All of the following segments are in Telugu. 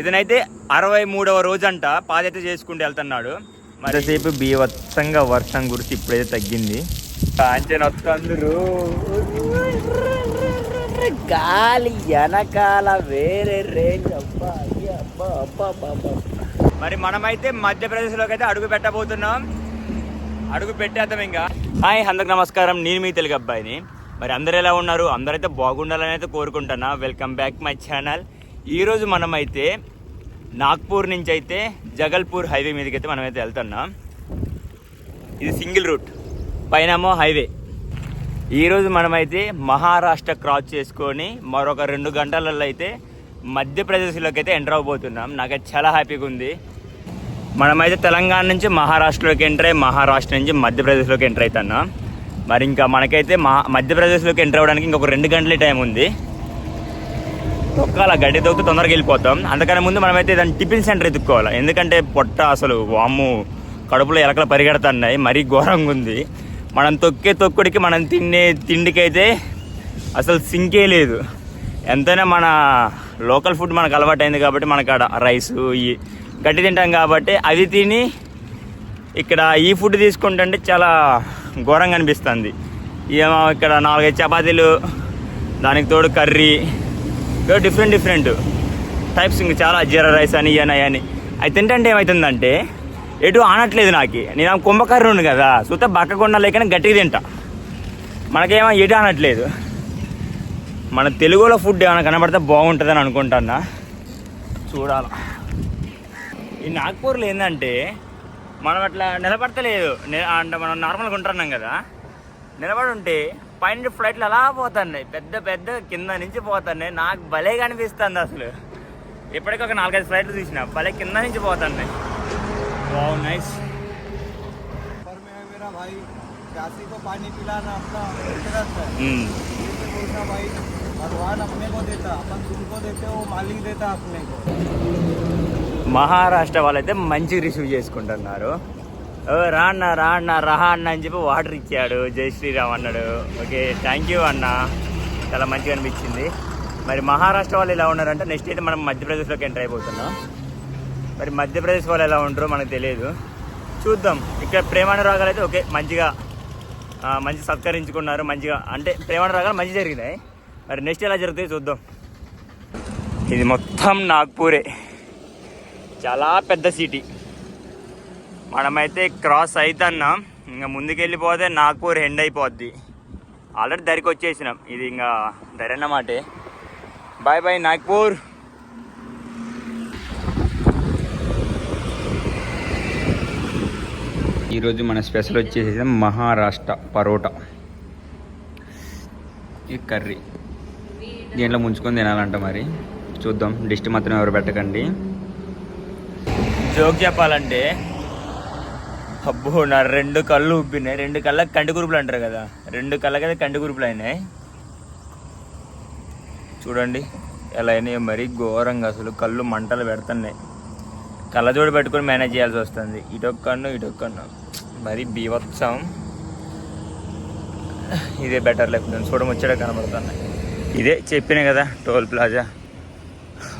ఇతనైతే అరవై మూడవ రోజంట పాదయాత్ర చేసుకుంటూ వెళ్తున్నాడు. మరిసేపు బీవత్సంగా వర్షం గురించి ఇప్పుడైతే తగ్గింది. కాంచెన్ వస్తుందరు గాలి వెనకాల వేరే రేంజ్. మరి మనమైతే మధ్యప్రదేశ్లోకి అయితే అడుగు పెట్టబోతున్నాం. అడుగు పెట్టేద్దాం ఇంకా. హాయ్ అందరికి నమస్కారం. నేను మీ తెలుగు అబ్బాయిని. మరి అందరు ఎలా ఉన్నారు? అందరైతే బాగుండాలని అయితే కోరుకుంటున్నా. వెల్కమ్ బ్యాక్ మై ఛానల్ ఈరోజు మనమైతే నాగ్పూర్ నుంచి అయితే జగల్పూర్ హైవే మీదకి అయితే మనమైతే వెళ్తున్నాం. ఇది సింగిల్ రూట్ పైనమో హైవే. ఈరోజు మనమైతే మహారాష్ట్ర క్రాస్ చేసుకొని మరొక రెండు గంటలలో అయితే మధ్యప్రదేశ్లోకి అయితే ఎంటర్ అవబోతున్నాం నాకైతే చాలా హ్యాపీగా ఉంది. మనమైతే తెలంగాణ నుంచి మహారాష్ట్రలోకి ఎంటర్ అయ్యి మహారాష్ట్ర నుంచి మధ్యప్రదేశ్లోకి ఎంటర్ అవుతున్నాం. మరి ఇంకా మనకైతే మహా మధ్యప్రదేశ్లోకి ఎంటర్ అవ్వడానికి ఇంకొక రెండు గంటల టైం ఉంది. తొక్కాల గడ్డి తొక్కి తొందరగా వెళ్ళిపోతాం. అందుకని ముందు మనమైతే దాన్ని టిఫిన్ సెంటర్ ఎత్తుక్కోవాలి ఎందుకంటే పొట్ట అసలు వాము కడుపులో ఎలకలు పరిగెడుతున్నాయి మరీ ఘోరంగా ఉంది. మనం తొక్కే తొక్కుడికి మనం తినే తిండికైతే అసలు సింకే లేదు. ఎంతైనా మన లోకల్ ఫుడ్ మనకు అలవాటైంది కాబట్టి మనకు ఆడ రైస్ ఈ గడ్డి తింటాం కాబట్టి అవి తిని ఇక్కడ ఈ ఫుడ్ తీసుకుంటుంటే చాలా ఘోరంగా అనిపిస్తుంది. ఏమో ఇక్కడ నాలుగైదు చపాతీలు దానికి తోడు కర్రీ డిఫరెంట్ డిఫరెంట్ టైప్స్ ఇంకా చాలా జీరా రైస్ అని ఇయని అని. అవి తింటే ఏమవుతుందంటే ఎటు ఆనట్లేదు నాకు. నేను ఆ కుంభకర్రీ కదా చూస్తే బక్కకుండా లేకనే గట్టిగా తింటా. మనకేమో ఎటు అనట్లేదు మన తెలుగులో ఫుడ్ ఏమైనా కనబడితే బాగుంటుందని అనుకుంటున్నా. చూడాల. ఈ నాగ్పూర్లో ఏంటంటే మనం అట్లా నిలబడతలేదు. అంటే మనం నార్మల్గా ఉంటున్నాం కదా. నిలబడి ఉంటే పైన ఫ్లైట్లు అలా పోతున్నాయి. పెద్ద పెద్ద కింద నుంచి పోతున్నాయి. నాకు భలే కనిపిస్తుంది అసలు. ఇప్పటికీ ఒక నాలుగైదు ఫ్లైట్లు చూసిన. భలే కింద నుంచి పోతున్నాయి. Wow nice. మహారాష్ట్ర వాళ్ళైతే మంచి రిసీవ్ చేసుకుంటున్నారు. రా అన్న రా అన్న రహా అన్న అని చెప్పి వాటర్ ఇచ్చాడు. జై శ్రీరామ్ అన్నాడు. ఓకే థ్యాంక్ యూ అన్న. చాలా మంచిగా అనిపించింది. మరి మహారాష్ట్ర వాళ్ళు ఎలా ఉన్నారంటే నెక్స్ట్ అయితే మనం మధ్యప్రదేశ్లోకి ఎంటర్ అయిపోతున్నాం. మరి మధ్యప్రదేశ్ వాళ్ళు ఎలా ఉంటారో మనకు తెలియదు. చూద్దాం. ఇక్కడ ప్రేమానురాగాలు అయితే ఓకే మంచిగా మంచి సత్కరించుకున్నారు. మంచిగా అంటే ప్రేమానురాగాలు మంచి జరిగినాయి. మరి నెక్స్ట్ ఎలా జరుగుతాయి చూద్దాం. ఇది మొత్తం నాగ్పూరే. చాలా పెద్ద సిటీ మనమైతే క్రాస్ అవుతున్నాం ఇంకా ముందుకెళ్ళిపోతే నాగ్పూర్ ఎండ్ అయిపోద్ది. ఆల్రెడీ దరికి వచ్చేసినాం. ఇది ఇంకా దరి అన్నమాటే బాయ్ బాయ్ నాగ్పూర్ ఈరోజు మన స్పెషల్ వచ్చేసి మహారాష్ట్ర పరోటా. ఈ కర్రీ. దీంట్లో ముంచుకొని తినాలంట మరి. చూద్దాం. డిస్ట్ మాత్రం ఎవరు పెట్టకండి. జోక్ చెప్పాలంటే అబ్బో నా రెండు కళ్ళు ఉబ్బినాయి రెండు కళ్ళకి కంటి గురుపులు అంటారు కదా. రెండు కళ్ళకైతే కంటి గురుపులు అయినాయి. చూడండి ఎలా అయినాయో మరీ ఘోరంగా అసలు కళ్ళు మంటలు పెడుతున్నాయి. కళ్ళజోడు పెట్టుకొని మేనేజ్ చేయాల్సి వస్తుంది. ఇటొక్క కన్ను ఇటొక్క కన్ను. మరీ బీవత్సం ఇదే బెటర్ లేకపోతే చూడముచ్చట కనబడుతున్నాయి. ఇదే చెప్పిన కదా టోల్ ప్లాజా.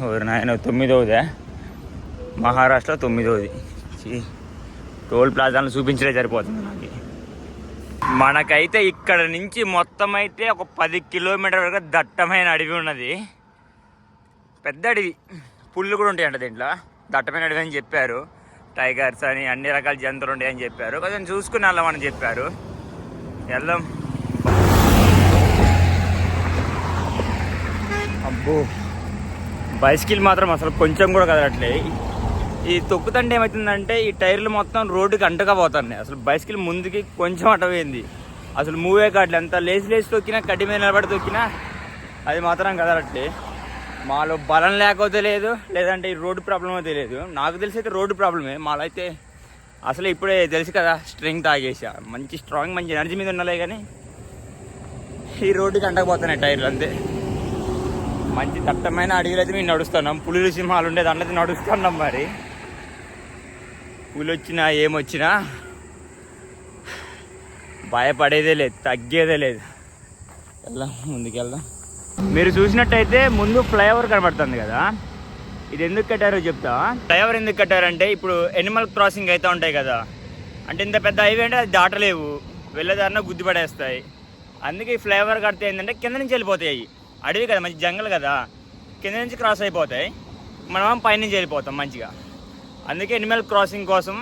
ఓరి నాయన తొమ్మిదవదే మహారాష్ట్ర తొమ్మిదవది టోల్ ప్లాజాలను చూపించలే సరిపోతుంది నాకు మనకైతే ఇక్కడ నుంచి మొత్తం అయితే ఒక పది కిలోమీటర్ వరకు దట్టమైన అడవి ఉన్నది. పెద్ద అడవి పుళ్ళు కూడా ఉంటాయంట దీంట్లో. దట్టమైన అడవి అని చెప్పారు. టైగర్స్ అని అన్ని రకాల జంతువులు ఉంటాయని చెప్పారు. కొంచెం చూసుకుని వెళ్ళమని చెప్పారు. వెళ్దాం. అబ్బో. బైసికిల్ మాత్రం అసలు కొంచెం కూడా కదలట్లేదు. ఈ తొక్కుతంటే ఏమవుతుందంటే ఈ టైర్లు మొత్తం రోడ్డుకి అంటకపోతున్నాయి అసలు బైసికల్ ముందుకి కొంచెం అటపోయింది అసలు మూవే కాట్లే ఎంత లేచి లేచి తొక్కినా కడ్డి మీద నిలబడి తొక్కినా అది మాత్రం కదలట్లే. మాలో బలం లేకపోతే లేదు లేదంటే ఈ రోడ్డు ప్రాబ్లమో తెలియదు. నాకు తెలిసి అయితే రోడ్డు ప్రాబ్లమే. మాలో అయితే అసలు ఇప్పుడే తెలుసు కదా స్ట్రెంగ్త్ ఆగేసా. మంచి స్ట్రాంగ్ మంచి ఎనర్జీ మీద ఉన్నలే కానీ ఈ రోడ్డుకి అంటకపోతున్నాయి టైర్లు అంతే. మంచి దట్టమైన అడవిలో అయితే మేము నడుస్తున్నాం. పులులు సింహాలు ఉండే దాంట్లో అయితే నడుస్తున్నాం మరి. పులి ఏమొచ్చినా భయపడేదే లేదు తగ్గేదే లేదు. వెళ్దాం ముందుకెళ్దాం. మీరు చూసినట్టయితే ముందు ఫ్లైఓవర్ కనబడుతుంది కదా. ఇది ఎందుకు కట్టారో చెప్తా. ఫ్లైఓవర్ ఎందుకు కట్టారంటే ఇప్పుడు ఎనిమల్ క్రాసింగ్ అయితే ఉంటాయి కదా. అంటే ఇంత పెద్ద హైవే అంటే అది దాటలేవు. వెళ్ళేదారిన గుద్దిపడేస్తాయి అందుకే ఈ ఫ్లైఓవర్ కడితే ఏంటంటే కింద నుంచి వెళ్ళిపోతాయి. అడవి కదా మంచి జంగల్ కదా. కింద నుంచి క్రాస్ అయిపోతాయి. మనం పైనుంచి వెళ్ళిపోతాం మంచిగా. అందుకే ఎనిమల్ క్రాసింగ్ కోసం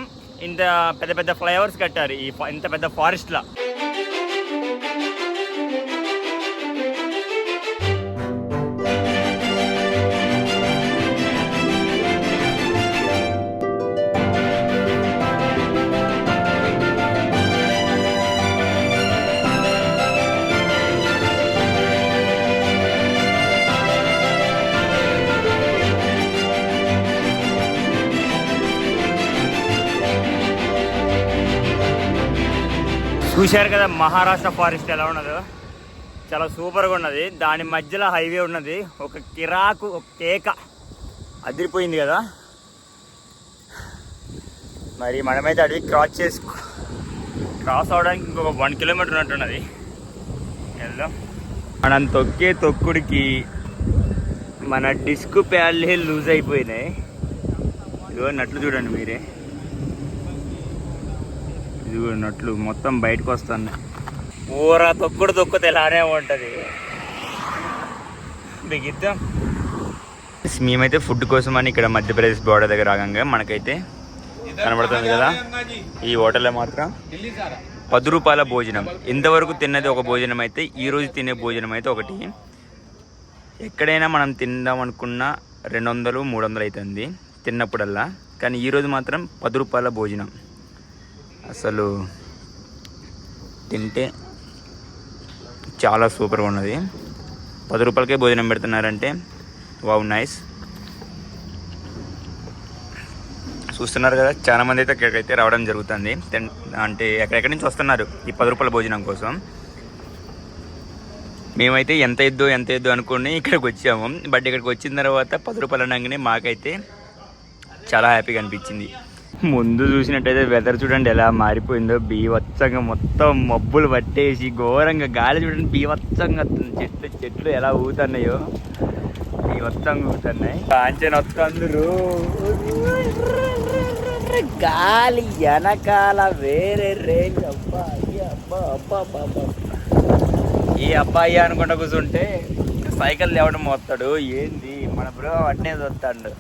ఇంత పెద్ద పెద్ద ఫ్లైఓవర్స్ కట్టారు ఈ ఇంత పెద్ద ఫారెస్ట్లా. చూశారు కదా మహారాష్ట్ర ఫారెస్ట్ ఎలా ఉన్నదో. చాలా సూపర్గా ఉన్నది. దాని మధ్యలో హైవే ఉన్నది. ఒక కిరాకు ఒక కేక అదిరిపోయింది కదా. మరి మనమైతే అడవి క్రాస్ చేసుకో క్రాస్ అవడానికి ఇంకొక వన్ కిలోమీటర్ ఉన్నట్టున్నది. వెళ్దాం. మనం తొక్కే తొక్కుడికి మన డిస్క్ ప్యాడ్లే లూజ్ అయిపోయినాయి. ఇదిగో నట్లు చూడండి మీరే. ఇది కూడా నట్లు మొత్తం బయటకు వస్తున్నాయి. ఊర తొక్కుడు తొక్కుతే ఇలానే ఉంటుంది. బిగిద్దాం మేమైతే ఫుడ్ కోసం అని ఇక్కడ మధ్యప్రదేశ్ బోర్డర్ దగ్గర రాగంగా మనకైతే కనబడుతుంది కదా. ఈ హోటల్లో మాత్రం పది రూపాయల భోజనం. ఇంతవరకు తిన్నది ఒక భోజనం అయితే ఈ రోజు తినే భోజనం అయితే ఒకటి. ఎక్కడైనా మనం తిందాం అనుకున్న రెండు వందలు మూడు వందలు అవుతుంది తిన్నప్పుడల్లా. కానీ ఈరోజు మాత్రం పది రూపాయల భోజనం. అసలు తింటే చాలా సూపర్గా ఉన్నది. పది రూపాయలకే భోజనం పెడుతున్నారంటే. Wow nice. చూస్తున్నారు కదా చాలామంది అయితే ఇక్కడికైతే రావడం జరుగుతుంది. అంటే ఎక్కడెక్కడి నుంచి వస్తున్నారు ఈ పది రూపాయల భోజనం కోసం? మేమైతే ఎంత ఇద్దో ఎంత ఇద్దో అనుకుని ఇక్కడికి వచ్చాము. బట్ ఇక్కడికి వచ్చిన తర్వాత పది రూపాయలు అనగానే మాకైతే చాలా హ్యాపీగా అనిపించింది. ముందు చూసినట్టయితే వెదర్ చూడండి ఎలా మారిపోయిందో. బీవత్సంగా మొత్తం మబ్బులు పట్టేసి ఘోరంగా గాలి చూడండి బీవత్సంగా చెట్లు చెట్లు ఎలా ఊతున్నాయో బీవత్సంగా ఊతున్నాయి కాంచన వస్తుందరు గాలి వెనకాల వేరే రేంజ్ అబ్బా అబ్బా అబ్బా అబ్బా ఈ అబ్బాయి అనుకుంటా కూర్చుంటే సైకిల్ లేవడం వస్తాడు ఏంది? మన బ్రో అట్నే చూస్తాడు.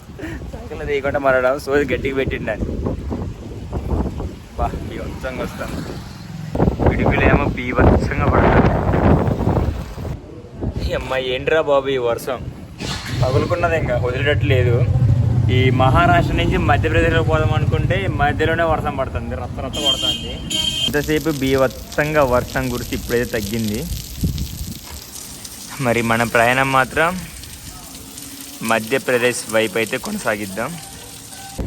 సైకిల్ తీయకుండా మరడం సోది గట్టిగా పెట్టిండని. బా వచ్చంగా వస్తాను పిడుగులేమో బీభత్సంగా పడతాను ఈ అమ్మాయి ఏంట్రా బాబు ఈ వర్షం? పగులుకున్నది ఇంకా వదిలేటట్లేదు ఈ మహారాష్ట్ర నుంచి మధ్యప్రదేశ్లో పోదాం అనుకుంటే మధ్యలోనే వర్షం పడుతుంది రత్త రత్త పడుతుంది. ఇంతసేపు బీభత్సంగా వర్షం గురించి ఇప్పుడైతే తగ్గింది. మరి మన ప్రయాణం మాత్రం మధ్యప్రదేశ్ వైపు అయితే కొనసాగిద్దాం.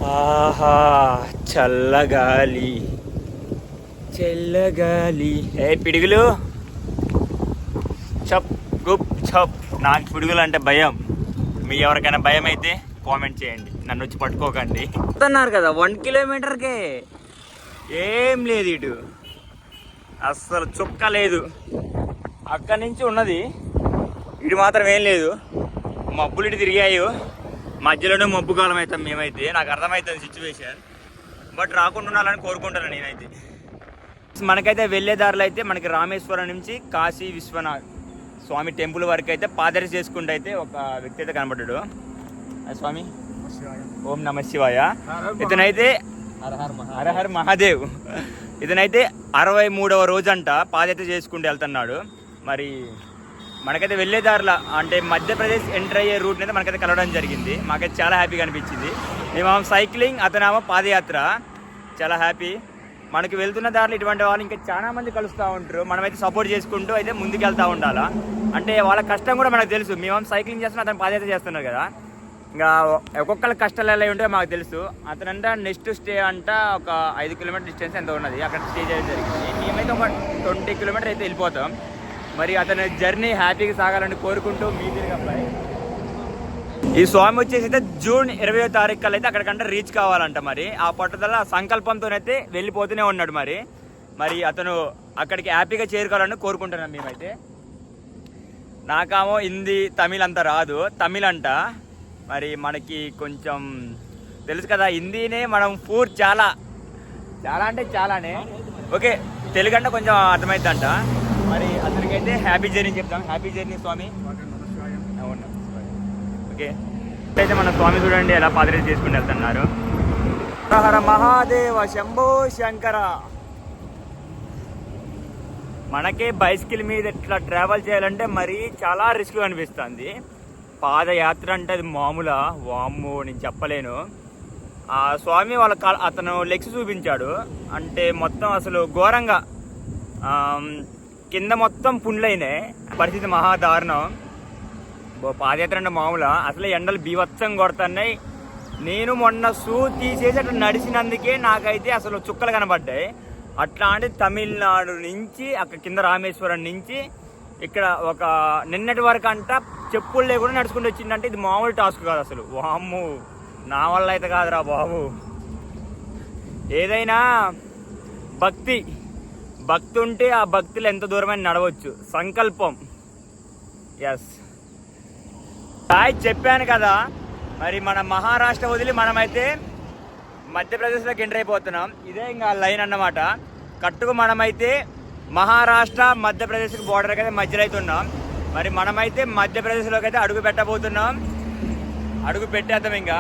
ఆహా చల్లగాలి. చల్లగాలి. ఏ పిడుగులు? చప్ గుప్ చప్. నాకు పిడుగులు అంటే భయం. మీ ఎవరికైనా భయం అయితే కామెంట్ చేయండి. నన్ను వచ్చి పట్టుకోకండి. అన్నారు కదా వన్ కిలోమీటర్కే. ఏం లేదు ఇటు. అస్సలు చుక్క లేదు. అక్కడి నుంచి ఉన్నది. ఇటు మాత్రం ఏం లేదు. మబ్బులు ఇటు తిరిగాయి. మధ్యలోనే మబ్బు కాలం అవుతాం మేమైతే. నాకు అర్థమవుతుంది సిచ్యువేషన్ బట్ రాకుండా ఉండాలని కోరుకుంటాను నేనైతే. మనకైతే వెళ్ళే దారిలో అయితే మనకి రామేశ్వరం నుంచి కాశీ విశ్వనాథ్ స్వామి టెంపుల్ వరకు అయితే పాదరి చేసుకుంటూ అయితే ఒక వ్యక్తి అయితే కనబడ్డాడు. స్వామి ఓం నమ శివాయ. ఇతనైతే హరహర్ మహాదేవ్. ఇతనైతే అరవై మూడవ రోజంట పాదయాత్ర చేసుకుంటూ వెళ్తున్నాడు. మరి మనకైతే వెళ్ళే దారిలో అంటే మధ్యప్రదేశ్ ఎంటర్ అయ్యే రూట్ అయితే మనకైతే కలవడం జరిగింది. మాకైతే చాలా హ్యాపీగా అనిపించింది మేమేమో సైక్లింగ్ అతనేమో పాదయాత్ర. చాలా హ్యాపీ. మనకి వెళ్తున్న దారిలో ఇటువంటి వాళ్ళు ఇంకా చాలా మంది కలుస్తూ ఉంటారు. మనమైతే సపోర్ట్ చేసుకుంటూ అయితే ముందుకు వెళ్తూ ఉండాలా. అంటే వాళ్ళ కష్టం కూడా మనకు తెలుసు. మేము సైక్లింగ్ చేస్తున్నా అతను పాదయాత్ర చేస్తున్నారు కదా. ఇంకా ఒక్కొక్కరి కష్టాలు ఎలా ఉంటాయో మాకు తెలుసు. అతనంట నెక్స్ట్ స్టే అంట ఒక ఐదు కిలోమీటర్ డిస్టెన్స్ ఎంత ఉన్నది. అక్కడ స్టే చేయడం జరిగింది. మేమైతే ఒక ట్వంటీ కిలోమీటర్ అయితే వెళ్ళిపోతాం. మరి అతని జర్నీ హ్యాపీగా సాగాలని కోరుకుంటూ మీ తిరిగి అబ్బాయి. ఈ స్వామి వచ్చేసి అయితే జూన్ ఇరవై తారీఖు కల్లా అయితే అక్కడికంటే రీచ్ కావాలంట మరి. ఆ పట్టుదల సంకల్పంతోనైతే వెళ్ళిపోతూనే ఉన్నాడు మరి. మరి అతను అక్కడికి హ్యాపీగా చేరుకోవాలని కోరుకుంటున్నాం మేమైతే. నాకేమో హిందీ తమిళ్ అంత రాదు. తమిళ్ అంట. మరి మనకి కొంచెం తెలుసు కదా హిందీనే మనం పూర్ చాలా. చాలా అంటే చాలానే. ఓకే తెలుగు అంటే కొంచెం అర్థమైందంట మరి అతనికైతే హ్యాపీ జర్నీ చెప్తాం. హ్యాపీ జర్నీ స్వామి. ఓకే. అయితే మన స్వామి చూడండి ఎలా పాదరేజ్ చేసుకుని వెళ్తున్నారు. హర మహాదేవ శంభో శంకర. మనకే బైసికల్ మీద ఇట్లా ట్రావెల్ చేయాలంటే మరీ చాలా రిస్క్ అనిపిస్తుంది. పాదయాత్ర అంటే అది మామూలా వాము నేను చెప్పలేను. ఆ స్వామి వాళ్ళ అతను లెగ్స్ చూపించాడు. అంటే మొత్తం అసలు ఘోరంగా కింద మొత్తం పుండ్లైనాయి పరిస్థితి మహా దారుణం పాదయాత్ర అంటే మామూలు. అసలు ఎండలు బీవత్సం కొడుతున్నాయి. నేను మొన్న షూ తీసేసి అట్లా నడిచినందుకే నాకైతే అసలు చుక్కలు కనబడ్డాయి. అట్లా అంటే తమిళనాడు నుంచి అక్కడ కింద రామేశ్వరం నుంచి ఇక్కడ ఒక నిన్నటి వరకు అంట చెప్పులు లేకుండా నడుచుకుంటూ వచ్చిందంటే ఇది మామూలు టాస్క్ కాదు అసలు. వామ్ము నా వల్ల అయితే కాదురా బాబు. ఏదైనా భక్తి. భక్తి ఉంటే ఆ భక్తులు ఎంత దూరమైన నడవచ్చు. సంకల్పం. ఎస్ హాయ్ చెప్పాను కదా మరి మన మహారాష్ట్ర వదిలి మనమైతే మధ్యప్రదేశ్లోకి ఎంటర్ అయిపోతున్నాం. ఇదే ఇంకా లైన్ అన్నమాట. కట్టుకు మనమైతే మహారాష్ట్ర మధ్యప్రదేశ్కి బోర్డర్కి అయితే మధ్యలో అయితే ఉన్నాం మరి మనమైతే మధ్యప్రదేశ్లోకి అయితే అడుగు పెట్టబోతున్నాం. అడుగు పెట్టేద్దాం ఇంకా.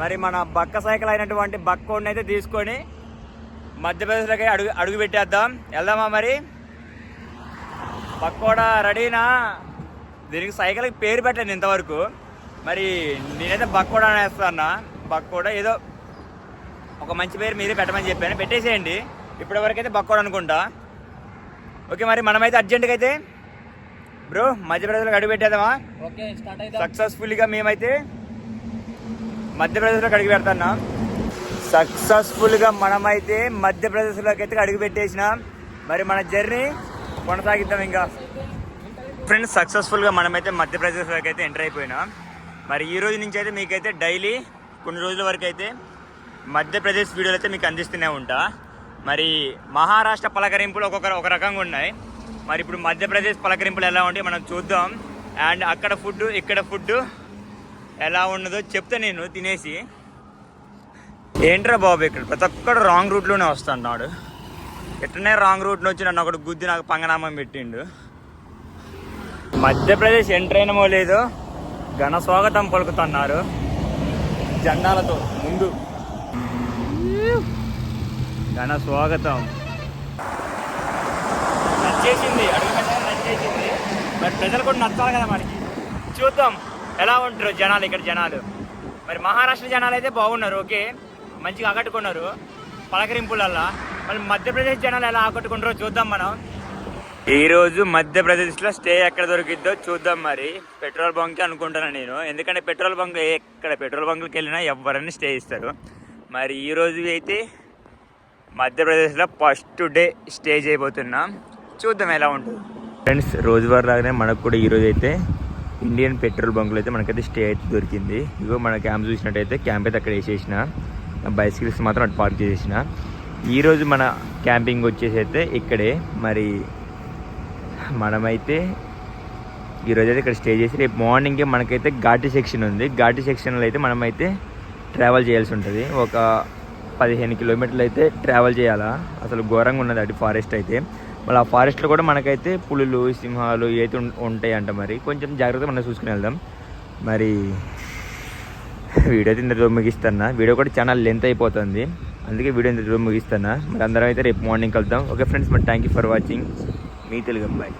మరి మన బక్క సైకిల్ అయినటువంటి బక్కోడిని అయితే తీసుకొని మధ్యప్రదేశ్లోకి అడుగు అడుగు పెట్టేద్దాం. వెళ్దామా మరి? బక్కోడా రెడీనా? దీనికి సైకిల్కి పేరు పెట్టాను ఇంతవరకు. మరి నేనైతే బక్కోడా అనేస్తాను బక్కోడా ఏదో ఒక మంచి పేరు మీరే పెట్టమని చెప్పాను. పెట్టేసేయండి. ఇప్పటి వరకు అయితే బక్కోడు అనుకుంటా. ఓకే మరి మనమైతే అర్జెంటుగా అయితే బ్రో మధ్యప్రదేశ్లోకి అడుగు పెట్టేద్దామా? సక్సెస్ఫుల్గా మేమైతే మధ్యప్రదేశ్లోకి అడుగు పెడతాం సక్సెస్ఫుల్గా మనమైతే మధ్యప్రదేశ్లోకి అయితే అడుగు పెట్టేసినాం మరి మన జర్నీ కొనసాగిద్దాం ఇంకా. ఫ్రెండ్స్ సక్సెస్ఫుల్గా మనమైతే మధ్యప్రదేశ్లోకి అయితే ఎంటర్ అయిపోయినాం. మరి ఈ రోజు నుంచి అయితే మీకైతే డైలీ కొన్ని రోజుల వరకు అయితే మధ్యప్రదేశ్ వీడియోలు అయితే మీకు అందిస్తూనే ఉంటా. మరి మహారాష్ట్ర పలకరింపులు ఒక్కొక్క ఒక రకంగా ఉన్నాయి. మరి ఇప్పుడు మధ్యప్రదేశ్ పలకరింపులు ఎలా ఉంటాయి మనం చూద్దాం. అండ్ అక్కడ ఫుడ్ ఇక్కడ ఫుడ్ ఎలా ఉన్నదో చెప్తా నేను తినేసి. ఏంట్రా బాబు ఇక్కడ? ప్రతి ఒక్కడు రాంగ్ రూట్లోనే వస్తున్నాడు. ఎట్లనే రాంగ్ రూట్లో వచ్చి నన్ను ఒకటి గుద్ది నాకు పంగనామం పెట్టిండు. మధ్యప్రదేశ్ ఎంటర్ అయినమో లేదో ఘన స్వాగతం పలుకుతున్నారు. జెండాలతో ముందు. ఘన స్వాగతం. నచ్చేసింది అడుగు నచ్చేసింది మరి ప్రజలు కూడా నచ్చాలి కదా మనకి. చూద్దాం. ఎలా ఉంటారు జనాలు ఇక్కడ జనాలు? మరి మహారాష్ట్ర జనాలు అయితే బాగున్నారు ఓకే. మంచిగా ఆకట్టుకున్నారు. పలకరింపులల్లా. మళ్ళీ మధ్యప్రదేశ్ జనాలు ఎలా ఆకట్టుకుంటారో చూద్దాం మనం. ఈ రోజు మధ్యప్రదేశ్లో స్టే ఎక్కడ దొరికిద్దో చూద్దాం మరి. పెట్రోల్ బంక్ అనుకుంటున్నాను నేను. ఎందుకంటే పెట్రోల్ బంక్ ఎక్కడ పెట్రోల్ బంకులకి వెళ్ళినా ఎవరైనా స్టే ఇస్తారు. మరి ఈ రోజు అయితే మధ్యప్రదేశ్లో ఫస్ట్ డే స్టే చేయబోతున్నాం. చూద్దాం ఎలా ఉంటుంది. ఫ్రెండ్స్ రోజువారి లాగానే మనకు కూడా ఈరోజు అయితే ఇండియన్ పెట్రోల్ బంకులో అయితే మనకైతే స్టే అయితే దొరికింది. ఇగో మన క్యాంప్ చూసినట్టయితే క్యాంప్ అయితే అక్కడ వేసేసిన. బైసికల్స్ మాత్రం అటు పార్క్ చేసేసిన. ఈరోజు మన క్యాంపింగ్ వచ్చేసి అయితే ఇక్కడే. మరి మనమైతే ఈరోజు అయితే ఇక్కడ స్టే చేసి రేపు మార్నింగే మనకైతే ఘాటి సెక్షన్ ఉంది. ఘాటి సెక్షన్లో అయితే మనమైతే ట్రావెల్ చేయాల్సి ఉంటుంది. ఒక పదిహేను కిలోమీటర్లు అయితే ట్రావెల్ చేయాలా? అసలు ఘోరంగా ఉన్నది అటు ఫారెస్ట్ అయితే. మళ్ళీ ఆ ఫారెస్ట్లో కూడా మనకైతే పులులు సింహాలు అయితే ఉంటాయి అంట మరి కొంచెం జాగ్రత్తగా మనం చూసుకుని వెళ్దాం. మరి వీడియో అయితే ఇంతటితో ముగిస్తున్నా. వీడియో కూడా చాలా లెంత్ అయిపోతుంది. అందుకే వీడియో ఇంతటితో ముగిస్తున్నా. మరి అందరం అయితే రేపు మార్నింగ్ కలుద్దాం. ఓకే ఫ్రెండ్స్ మరి థ్యాంక్ యూ ఫర్ వాచింగ్ మీ తెలుగు బాయ్